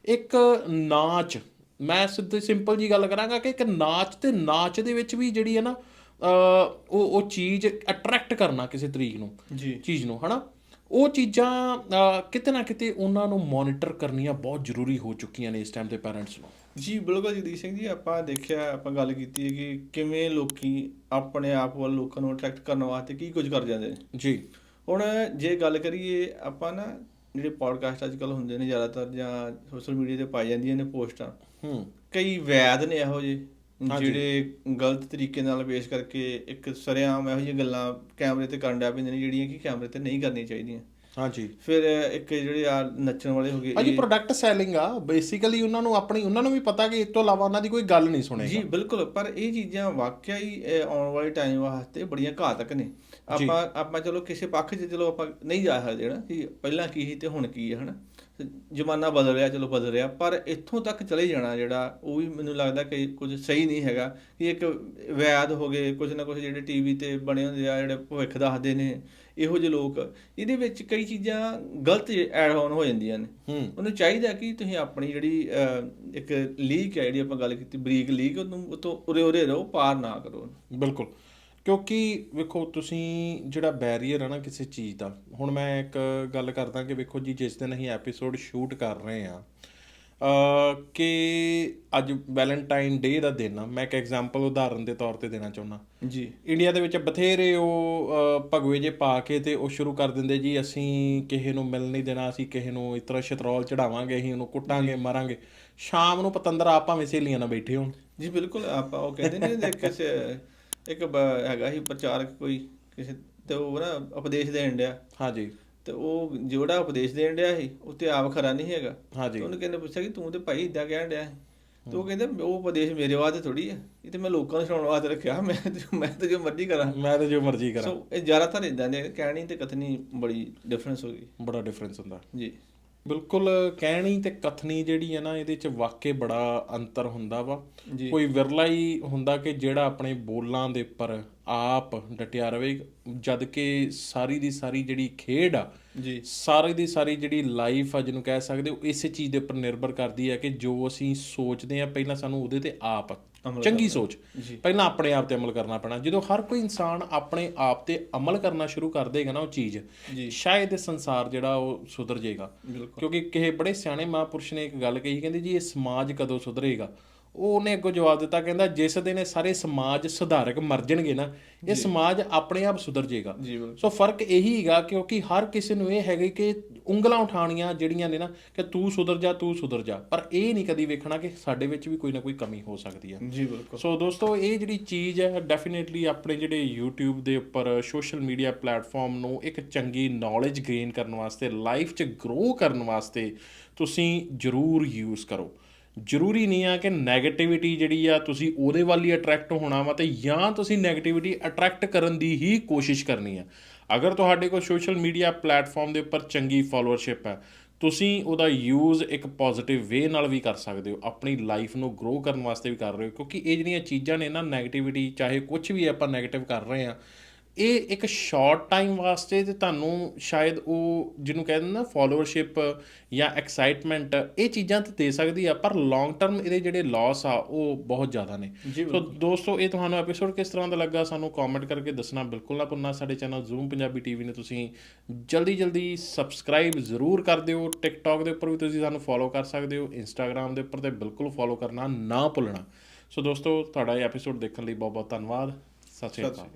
ਇੱਕ ਨਾਚ ਮੈਂ ਸਿੱਧੀ ਸਿੰਪਲ ਜੀ ਗੱਲ ਕਰਾਂਗਾ ਕਿ ਇੱਕ ਨਾਚ ਤੇ ਨਾਚ ਦੇ ਵਿੱਚ ਵੀ ਜਿਹੜੀ ਹੈ ਨਾ ਉਹ ਉਹ ਚੀਜ਼ ਅਟਰੈਕਟ ਕਰਨਾ ਕਿਸੇ ਤਰੀਕ ਨੂੰ ਜੀ। ਚੀਜ਼ ਨੂੰ ਹਨਾ? ਉਹ ਚੀਜ਼ਾਂ ਕਿਤੇ ਨਾ ਕਿਤੇ ਉਹਨਾਂ ਨੂੰ ਮੋਨੀਟਰ ਕਰਨੀਆਂ ਬਹੁਤ ਜ਼ਰੂਰੀ ਹੋ ਚੁੱਕੀਆਂ ਨੇ ਇਸ ਟਾਈਮ ਤੇ ਪੈਰੈਂਟਸ ਨੂੰ। ਜੀ ਬਿਲਕੁਲ ਜਗਦੀਸ਼ ਸਿੰਘ ਜੀ ਆਪਾਂ ਦੇਖਿਆ ਆਪਾਂ ਗੱਲ ਕੀਤੀ ਹੈ ਕਿ ਕਿਵੇਂ ਲੋਕੀ ਆਪਣੇ ਆਪ ਵੱਲ ਲੋਕਾਂ ਨੂੰ ਅਟਰੈਕਟ ਕਰਨ ਵਾਸਤੇ ਕੀ ਕੁਝ ਕਰ ਜਾਂਦੇ ਨੇ। ਜੀ। ਹੁਣ ਜੇ ਗੱਲ ਕਰੀਏ ਆਪਾਂ ਨਾ ਜਿਹੜੇ ਪੋਡਕਾਸਟ ਅੱਜ ਕੱਲ ਹੁੰਦੇ ਨੇ ਜ਼ਿਆਦਾਤਰ ਜਾਂ ਸੋਸ਼ਲ ਮੀਡੀਆ ਤੇ ਪਾਈ ਜਾਂਦੀਆਂ ਨੇ ਪੋਸਟਾਂ ਹੂੰ। ਕਈ ਵੈਦ ਨੇ ਇਹੋ ਜਿਹੇ ਜਿਹੜੇ ਗਲਤ ਤਰੀਕੇ ਨਾਲ ਪੇਸ਼ ਕਰਕੇ ਇੱਕ ਸਰੇਆਮ ਇਹੋ ਜਿਹੀਆਂ ਗੱਲਾਂ ਕੈਮਰੇ ਤੇ ਕਰਨ ਡਿਆ ਪੈਂਦੇ ਨੇ ਜਿਹੜੀਆਂ ਕਿ ਕੈਮਰੇ ਤੇ ਨਹੀਂ ਕਰਨੀਆਂ ਚਾਹੀਦੀਆਂ। ਹਾਂਜੀ। ਫਿਰ ਇੱਕ ਜਿਹੜੇ ਆ ਨੱਚਣ ਵਾਲੇ ਹੋ ਗਏ ਭਾਜੀ ਪ੍ਰੋਡਕਟ ਸੈਲਿੰਗ ਆ। ਬੇਸਿਕਲੀ ਉਹਨਾਂ ਨੂੰ ਆਪਣੀ ਉਹਨਾਂ ਨੂੰ ਵੀ ਪਤਾ ਕਿ ਇਸ ਤੋਂ ਇਲਾਵਾ ਉਹਨਾਂ ਦੀ ਕੋਈ ਗੱਲ ਨਹੀਂ ਸੁਣੇਗਾ। ਜੀ ਬਿਲਕੁਲ। ਪਰ ਇਹ ਚੀਜ਼ਾਂ ਵਾਕਿਆ ਹੀ ਆਉਣ ਵਾਲੇ ਟਾਈਮ ਵਾਸਤੇ ਬੜੀਆਂ ਘਾਤਕ ਨੇ। ਆਪਾਂ ਆਪਾਂ ਚਲੋ ਕਿਸੇ ਪੱਖ 'ਚ ਚਲੋ ਆਪਾਂ ਨਹੀਂ ਜਾ ਸਕਦੇ ਨਾ ਕਿ ਪਹਿਲਾਂ ਕੀ ਸੀ ਤੇ ਹੁਣ ਕੀ ਹੈ ਹਨਾ? ਜ਼ਮਾਨਾ ਬਦਲ ਰਿਹਾ ਚਲੋ ਬਦਲ ਰਿਹਾ ਪਰ ਇੱਥੋਂ ਤੱਕ ਚਲੇ ਜਾਣਾ ਜਿਹੜਾ ਉਹ ਵੀ ਮੈਨੂੰ ਲੱਗਦਾ ਕਿ ਕੁਝ ਸਹੀ ਨਹੀਂ ਹੈਗਾ ਕਿ ਇੱਕ ਵੈਦ ਹੋ ਗਏ ਕੁਝ ਨਾ ਕੁਝ ਜਿਹੜੇ ਟੀਵੀ ਤੇ ਬਣੇ ਹੁੰਦੇ ਆ ਜਿਹੜੇ ਭਵਿੱਖ ਦੱਸਦੇ ਨੇ ਇਹੋ ਜਿਹੇ ਲੋਕ ਇਹਦੇ ਵਿੱਚ ਕਈ ਚੀਜ਼ਾਂ ਗਲਤ ਐਡ ਆਨ ਹੋ ਜਾਂਦੀਆਂ ਨੇ। ਉਹਨੂੰ ਚਾਹੀਦਾ ਕਿ ਤੁਸੀਂ ਆਪਣੀ ਜਿਹੜੀ ਇੱਕ ਲੀਕ ਹੈ ਜਿਹੜੀ ਆਪਾਂ ਗੱਲ ਕੀਤੀ ਬਰੀਕ ਲੀਕ ਉਹਨੂੰ ਉਤੋਂ ਉਰੇ ਉਰੇ ਰਹੋ ਪਾਰ ਨਾ ਕਰੋ ਬਿਲਕੁਲ। ਕਿਉਂਕਿ ਵੇਖੋ ਤੁਸੀਂ ਜਿਹੜਾ ਬੈਰੀਅਰ ਹੈ ਨਾ ਕਿਸੇ ਚੀਜ਼ ਦਾ ਹੁਣ ਮੈਂ ਇੱਕ ਗੱਲ ਕਰਦਾ ਕਿ ਵੇਖੋ ਜੀ ਜਿਸ ਦਿਨ ਅਸੀਂ ਐਪੀਸੋਡ ਸ਼ੂਟ ਕਰ ਰਹੇ ਆ ਅ ਕਿ ਅੱਜ ਵੈਲੈਂਟਾਈਨ ਡੇ ਦਾ ਦਿਨ ਆ ਮੈਂ ਇੱਕ ਐਗਜ਼ਾਮਪਲ ਉਦਾਹਰਨ ਦੇ ਤੌਰ ਤੇ ਦੇਣਾ ਚਾਹੁੰਦਾ। ਜੀ। ਇੰਡੀਆ ਦੇ ਵਿੱਚ ਬਥੇਰੇ ਉਹ ਭਗਵੇ ਜੇ ਪਾ ਕੇ ਤੇ ਉਹ ਸ਼ੁਰੂ ਕਰ ਦਿੰਦੇ ਜੀ ਅਸੀਂ ਕਿਸੇ ਨੂੰ ਮਿਲ ਨਹੀਂ ਦੇਣਾ ਅਸੀਂ ਕਿਸੇ ਨੂੰ ਇਸ ਤਰ੍ਹਾਂ ਸ਼ਤਰੋਲ ਚੜਾਵਾਂਗੇ ਅਸੀਂ ਉਹਨੂੰ ਕੁੱਟਾਂਗੇ ਮਾਰਾਂਗੇ। ਸ਼ਾਮ ਨੂੰ ਪਤੰਦਰ ਆਪ ਭਾਵੇਂ ਸਹੇਲੀਆਂ ਨਾਲ ਬੈਠੇ ਹੋਣ। ਜੀ ਬਿਲਕੁਲ ਆਪਾਂ ਉਹ ਕਹਿੰਦੇ ਨੇ ਕਿਸੇ ਇੱਕ ਬ- ਹੈਗਾ ਸੀ ਪ੍ਰਚਾਰਕ ਕੋਈ ਕਿਸੇ ਤੇ ਉਹ ਨਾ ਉਪਦੇਸ਼ ਦੇਣ ਡਿਆ। ਹਾਂਜੀ। ਤੇ ਉਹ ਜਿਹੜਾ ਉਪਦੇਸ਼ ਦੇਣ ਡਿਆ ਸੀ ਉਹ ਤੇ ਆਪ ਖਰਾ ਨਹੀਂ ਹੈਗਾ। ਹਾਂਜੀ। ਉਹਨੂੰ ਕਹਿੰਦੇ ਪੁੱਛਿਆ ਕਿ ਤੂੰ ਤੇ ਭਾਈ ਇਦਾਂ ਕਹਿਣ ਡਿਆ ਸੀ। ਤੇ ਉਹ ਕਹਿੰਦੇ ਉਹ ਉਪਦੇਸ਼ ਮੇਰੇ ਵਾਸਤੇ ਥੋੜੀ ਹੈ ਇਹ ਤੇ ਮੈਂ ਲੋਕਾਂ ਨੂੰ ਸੁਣਾਉਣ ਵਾਸਤੇ ਰੱਖਿਆ। ਮੈਂ ਤੇ ਮੈਂ ਤਾਂ ਜੋ ਮਰਜ਼ੀ ਕਰਾਂ। ਮੈਂ ਤਾਂ ਜੋ ਮਰਜ਼ੀ ਕਰਾਂ। ਸੋ ਇਹ ਜ਼ਿਆਦਾਤਰ ਇਦਾਂ ਦੇ ਕਹਿਣੀ ਤੇ ਕਥਨੀ ਬੜੀ ਡਿਫਰੈਂਸ ਹੋ ਗਈ। ਬੜਾ ਡਿਫਰੈਂਸ ਹੁੰਦਾ। ਜੀ। ਬਿਲਕੁਲ ਕਹਿਣੀ ਤੇ ਕਥਨੀ ਜਿਹੜੀ ਹੈ ਨਾ ਇਹਦੇ ਚ ਵਾਕਈ ਬੜਾ ਅੰਤਰ ਹੁੰਦਾ ਵਾ। ਕੋਈ ਵਿਰਲਾ ਹੀ ਹੁੰਦਾ ਕਿ ਜਿਹੜਾ ਆਪਣੇ ਬੋਲਾਂ ਦੇ ਉੱਪਰ ਆਪ ਡਟਿਆ ਰਵੇ ਜਦ ਕਿ ਸਾਰੀ ਦੀ ਸਾਰੀ ਜਿਹੜੀ ਖੇਡ ਆ ਜੀ। ਸਾਰੀ ਦੀ ਸਾਰੀ ਜਿਹੜੀ ਲਾਈਫ ਆ ਜਿਹਨੂੰ ਕਹਿ ਸਕਦੇ ਹੋ ਇਸੇ ਚੀਜ਼ ਦੇ ਉੱਪਰ ਨਿਰਭਰ ਕਰਦੀ ਹੈ ਕਿ ਜੋ ਅਸੀਂ ਸੋਚਦੇ ਆ ਪਹਿਲਾਂ ਸਾਨੂੰ ਉਹਦੇ ਤੇ ਆਪ ਚੰਗੀ ਸੋਚ ਪਹਿਲਾਂ ਆਪਣੇ ਆਪ ਤੇ ਅਮਲ ਕਰਨਾ ਪੈਣਾ। ਜਦੋਂ ਹਰ ਕੋਈ ਇਨਸਾਨ ਆਪਣੇ ਆਪ ਤੇ ਅਮਲ ਕਰਨਾ ਸ਼ੁਰੂ ਕਰ ਦੇਗਾ ਨਾ ਉਹ ਚੀਜ਼ ਸ਼ਾਇਦ ਇਹ ਸੰਸਾਰ ਜਿਹੜਾ ਉਹ ਸੁਧਰ ਜਾਏਗਾ। ਕਿਉਂਕਿ ਕਿਸੇ ਬੜੇ ਸਿਆਣੇ ਮਹਾਂਪੁਰਸ਼ ਨੇ ਇੱਕ ਗੱਲ ਕਹੀ ਕਹਿੰਦੇ ਜੀ ਇਹ ਸਮਾਜ ਕਦੋਂ ਸੁਧਰੇਗਾ? ਉਹ ਉਹਨੇ ਅੱਗੋਂ ਜਵਾਬ ਦਿੱਤਾ ਕਹਿੰਦਾ ਜਿਸ ਦਿਨ ਇਹ ਸਾਰੇ ਸਮਾਜ ਸੁਧਾਰਕ ਮਰ ਜਾਣਗੇ ਨਾ ਇਹ ਸਮਾਜ ਆਪਣੇ ਆਪ ਸੁਧਰ ਜਾਏਗਾ। ਸੋ ਫ਼ਰਕ ਇਹੀ ਹੈਗਾ ਕਿਉਂਕਿ ਹਰ ਕਿਸੇ ਨੂੰ ਇਹ ਹੈਗਾ ਕਿ ਉਂਗਲਾਂ ਉਠਾਣੀਆਂ ਜਿਹੜੀਆਂ ਨੇ ਨਾ ਕਿ ਤੂੰ ਸੁਧਰ ਜਾ ਤੂੰ ਸੁਧਰ ਜਾ। ਪਰ ਇਹ ਨਹੀਂ ਕਦੀ ਵੇਖਣਾ ਕਿ ਸਾਡੇ ਵਿੱਚ ਵੀ ਕੋਈ ਨਾ ਕੋਈ ਕਮੀ ਹੋ ਸਕਦੀ ਹੈ ਜੀ ਬਿਲਕੁਲ। ਸੋ ਦੋਸਤੋ ਇਹ ਜਿਹੜੀ ਚੀਜ਼ ਹੈ ਡੈਫੀਨਿਟਲੀ ਆਪਣੇ ਜਿਹੜੇ YouTube ਦੇ ਉੱਪਰ ਸੋਸ਼ਲ ਮੀਡੀਆ ਪਲੇਟਫਾਰਮ ਨੂੰ ਇੱਕ ਚੰਗੀ ਨੌਲੇਜ ਗੇਨ ਕਰਨ ਵਾਸਤੇ ਲਾਈਫ 'ਚ ਗਰੋ ਕਰਨ ਵਾਸਤੇ ਤੁਸੀਂ ਜ਼ਰੂਰ ਯੂਜ਼ ਕਰੋ। ਜ਼ਰੂਰੀ ਨਹੀਂ ਆ ਕਿ 네ਗੇਟਿਵਿਟੀ ਜਿਹੜੀ ਆ ਤੁਸੀਂ ਉਹਦੇ ਵੱਲ ਹੀ ਅਟਰੈਕਟ ਹੋਣਾ ਵਾ ਤੇ ਜਾਂ ਤੁਸੀਂ 네ਗੇਟਿਵਿਟੀ ਅਟਰੈਕਟ ਕਰਨ ਦੀ ਹੀ ਕੋਸ਼ਿਸ਼ ਕਰਨੀ ਆ। ਅਗਰ ਤੁਹਾਡੇ ਕੋਲ ਸੋਸ਼ਲ ਮੀਡੀਆ ਪਲੇਟਫਾਰਮ ਦੇ ਉੱਪਰ ਚੰਗੀ ਫਾਲੋਅਰਸ਼ਿਪ ਹੈ, ਤੁਸੀਂ ਉਹਦਾ ਯੂਜ਼ ਇੱਕ ਪੋਜ਼ਿਟਿਵ ਵੇ ਨਾਲ ਵੀ ਕਰ ਸਕਦੇ ਹੋ। ਆਪਣੀ ਲਾਈਫ ਨੂੰ ਗਰੋ ਕਰਨ ਵਾਸਤੇ ਵੀ ਕਰ ਰਹੇ ਹੋ, ਕਿਉਂਕਿ ਇਹ ਜਿਹੜੀਆਂ ਚੀਜ਼ਾਂ ਨੇ ਨਾ 네ਗੇਟਿਵਿਟੀ ਚਾਹੇ ਕੁਝ ਵੀ ਆਪਾਂ 네ਗੇਟਿਵ ਕਰ ਰਹੇ ਆ ਇਹ ਇੱਕ ਸ਼ਾਰਟ ਟਾਈਮ ਵਾਸਤੇ ਤੇ ਤੁਹਾਨੂੰ ਸ਼ਾਇਦ ਉਹ ਜਿਹਨੂੰ ਕਹਿੰਦੇ ਨਾ ਫਾਲੋਅਰਸ਼ਿਪ ਜਾਂ ਐਕਸਾਈਟਮੈਂਟ ਇਹ ਚੀਜ਼ਾਂ ਤੇ ਦੇ ਸਕਦੀ ਆ ਪਰ ਲੌਂਗ ਟਰਮ ਇਹਦੇ ਜਿਹੜੇ ਲਾਸ ਆ ਉਹ ਬਹੁਤ ਜ਼ਿਆਦਾ ਨੇ। ਸੋ ਦੋਸਤੋ ਇਹ ਤੁਹਾਨੂੰ ਐਪੀਸੋਡ ਕਿਸ ਤਰ੍ਹਾਂ ਦਾ ਲੱਗਾ ਸਾਨੂੰ ਕਮੈਂਟ ਕਰਕੇ ਦੱਸਣਾ ਬਿਲਕੁਲ ਨਾ ਭੁੱਲਣਾ। ਸਾਡੇ ਚੈਨਲ ਜ਼ੂਮ ਪੰਜਾਬੀ ਟੀਵੀ ਨੇ ਤੁਸੀਂ ਜਲਦੀ ਜਲਦੀ ਸਬਸਕ੍ਰਾਈਬ ਜ਼ਰੂਰ ਕਰ ਦਿਓ। ਟਿਕਟੌਕ ਦੇ ਉੱਪਰ ਵੀ ਤੁਸੀਂ ਸਾਨੂੰ ਫੋਲੋ ਕਰ ਸਕਦੇ ਹੋ। ਇੰਸਟਾਗ੍ਰam ਦੇ ਉੱਪਰ ਤੇ ਬਿਲਕੁਲ ਫੋਲੋ ਕਰਨਾ ਨਾ ਭੁੱਲਣਾ। ਸੋ ਦੋਸਤੋ ਤੁਹਾਡਾ ਇਹ ਐਪੀਸੋਡ ਦੇਖਣ ਲਈ ਬਹੁਤ ਬਹੁਤ ਧੰਨਵਾਦ ਸਤਿ ਸ਼੍ਰੀ ਅਕਾਲ।